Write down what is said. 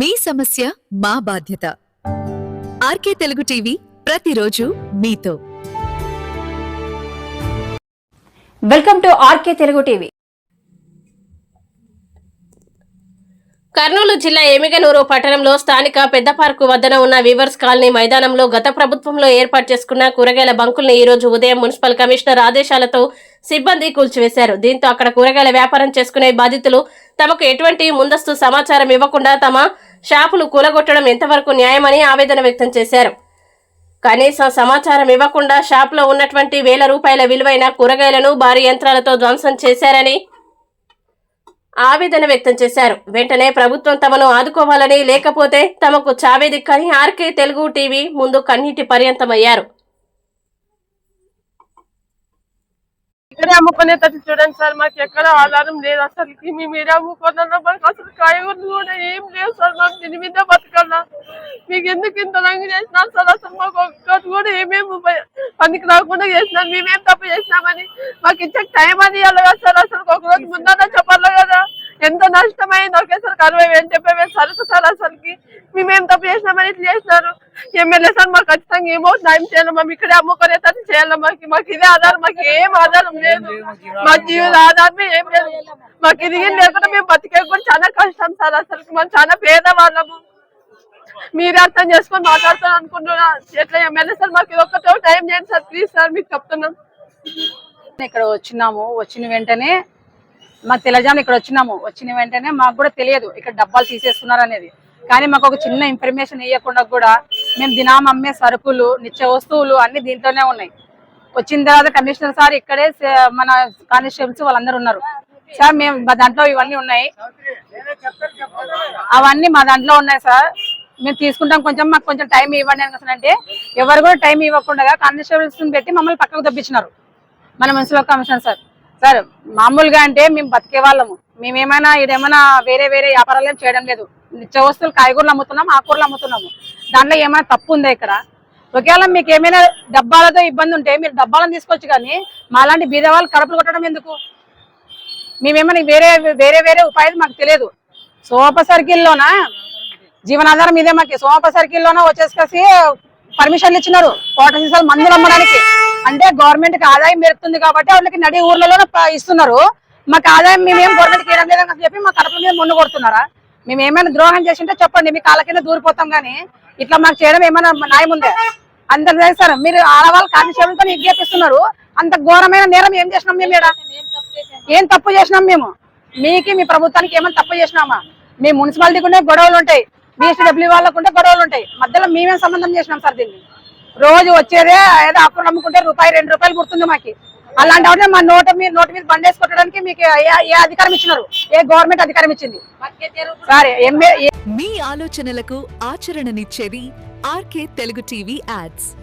మీ సమస్య మా బాధ్యత. ఆర్కే తెలుగు టీవీ ప్రతిరోజు మీతో. Welcome to R K Telugu TV. Kurnool జిల్లా ఎమిగనూరు పట్టణంలో స్థానిక పెద్ద పార్కు వద్దన ఉన్న వీవర్స్ కాలనీ మైదానంలో గత ప్రభుత్వంలో ఏర్పాటు చేసుకున్న కూరగాయల బంకుల్ని ఈ రోజు ఉదయం మున్సిపల్ కమిషనర్ ఆదేశాలతో సిబ్బంది కూల్చివేశారు. దీంతో అక్కడ కూరగాయల వ్యాపారం చేసుకునే బాధితులు తమకు ఎటువంటి ముందస్తు సమాచారం ఇవ్వకుండా తమ షాపులు కూలగొట్టడం ఎంతవరకు న్యాయమని ఆవేదన వ్యక్తం చేశారు. కనీసం సమాచారం ఇవ్వకుండా షాపులో ఉన్నటువంటి వేల రూపాయల విలువైన కూరగాయలను భారీ యంత్రాలతో ధ్వంసం చేశారని ఆవేదన వ్యక్తం చేశారు. వెంటనే ప్రభుత్వం తమను ఆదుకోవాలని లేకపోతే తమకు చావేదిక్కని ఆర్కే తెలుగు టీవీ ముందు కన్నీటి పర్యంతమయ్యారు. ఇక్కడే అమ్ముకునేటట్టు చూడండి సార్ మాకు ఎక్కడ ఆధారం లేదు అసలుకి. మేము ఏడ అమ్ముకున్నా మాకు అసలు కాయగూరలు కూడా ఏం లేవు సార్. మాకు దీని మీద బతకన్నా. మీకు ఎందుకు ఇంత రంగు చేసినా సార్? అసలు మాకు ఒక్కటి కూడా ఏమేమి పనికి రాకుండా చేసినారు. మేమేం తప్పు చేసినామని మాకు ఇచ్చే టైం అని ఇవ్వాలి కదా సార్. అసలు ఒక రోజు ముందన్నా చెప్పాలి కదా. ఎంత నష్టమైంది? ఒకేసారి అరవై వేలు చెప్పే వేలు సరుకు సార్ అసలుకి. మేమేం తప్పు చేసినామని ఇట్లా చేసినారు. ఎమ్మెల్యే సార్ మాకు ఖచ్చితంగా ఏమో న్యాయం చేయాలి మేము ఇక్కడే అమ్ముకునేటట్టు చేయాలి మాకు మాకు ఇదే ఆధారం మాకు ఏం ఆధారం లేదు. మా జీవిత ఆధారమే ఏం లేదు. మాకు ఇది ఏం లేకుండా మేము బతికే కూడా చాలా కష్టం సార్ అసలు. మనం చాలా పేదవాళ్ళము. మీరే అర్థం చేసుకొని మాట్లాడతాను అనుకుంటున్నా. ఎట్లా ఎమ్మెల్యే సార్ మాకు ఇది ఒక్కతో టైం చేయండి సార్ ప్లీజ్ సార్ మీకు చెప్తున్నాం ఇక్కడ వచ్చినాము వచ్చిన వెంటనే మాకు తెలజాము ఇక్కడ వచ్చినాము వచ్చిన వెంటనే మాకు కూడా తెలియదు ఇక్కడ డబ్బాలు తీసేస్తున్నారు అనేది. కానీ మాకు ఒక చిన్న ఇన్ఫర్మేషన్ ఇవ్వకుండా కూడా మేము దినాం అమ్మే సరుకులు నిత్య వస్తువులు అన్ని దీంట్లోనే ఉన్నాయి. వచ్చిన తర్వాత కమిషనర్ సార్ ఇక్కడే మన కానిస్టేబుల్స్ వాళ్ళందరూ ఉన్నారు. సార్ మేము మా దాంట్లో ఇవన్నీ ఉన్నాయి. అవన్నీ మా దాంట్లో ఉన్నాయి సార్. మేము తీసుకుంటాం కొంచెం మాకు కొంచెం టైం ఇవ్వండి అని అసలు అంటే ఎవరు కూడా టైం ఇవ్వకుండా కానిస్టేబుల్స్ పెట్టి మమ్మల్ని పక్కకు తప్పించినారు మన మున్సిపల్ కమిషనర్ సార్. సార్ మామూలుగా అంటే మేము బతికే వాళ్ళము. మేమేమైనా ఇదేమైనా వేరే వేరే వ్యాపారాలు ఏం చేయడం లేదు. నిత్య వస్తువులు కాయగూరలు అమ్ముతున్నాం ఆకూరలు అమ్ముతున్నాము. దాంట్లో ఏమైనా తప్పు ఉందా ఇక్కడ? ఒకవేళ మీకు ఏమైనా డబ్బాలతో ఇబ్బంది ఉంటే మీరు డబ్బాలను తీసుకోవచ్చు కానీ మాలాంటి బీద వాళ్ళు కడుపులు కొట్టడం ఎందుకు? మేమేమైనా వేరే వేరే వేరే ఉపాయాలు మాకు తెలియదు. సోప సర్కిల్లోనా? జీవనాధారం ఇదే మాకు. సోప సర్కిల్లోన వచ్చేసి పర్మిషన్లు ఇచ్చినారు. కోట సీసాలు మందులు అమ్మడానికి. అంటే గవర్నమెంట్కి ఆదాయం పెరుగుతుంది కాబట్టి వాళ్ళకి నడి ఊర్లలో ఇస్తున్నారు. మాకు ఆదాయం మేమేం గవర్నమెంట్ చేయడం లేదని చెప్పి మా కడపల మీద మొన్ను కొడుతున్నారా? మేము ఏమైనా ద్రోహం చేసింటే చెప్పండి మీ కాళ్ళ కింద దూరిపోతాం కానీ ఇట్లా మాకు చేయడం ఏమైనా న్యాయం ఉందే? అందరు చేస్తారు మీరు ఆడవాళ్ళు కానిస్టేబుల్తో విజ్ఞాపిస్తున్నారు అంత ఘోరమైన నేరం ఏం చేసినాం మేము ఇక్కడ ఏం తప్పు చేసినాం మేము? మీకి మీ ప్రభుత్వానికి ఏమైనా తప్పు చేసినామా? మీ మున్సిపాలిటీకి ఉండే గొడవలు ఉంటాయి. బీఎస్డబ్ల్యూ వాళ్ళకు ఉంటే గొడవలు ఉంటాయి. మధ్యలో మేమేం సంబంధం చేసినాం సార్ దీన్ని? రోజు వచ్చేదే ఏదో అప్పుడు నమ్ముకుంటే రూపాయి రెండు రూపాయలు గుర్తుంది మాకు. అలాంటి వాటిని మా నోట మీద నోటి మీద బండేసి కొట్టడానికి మీకు ఏ- ఏ అధికారం ఇచ్చినారు? ఏ గవర్నమెంట్ అధికారం ఇచ్చింది? సరే మీ ఆలోచనలకు ఆచరణనిచ్చేది R K Telugu TV ads.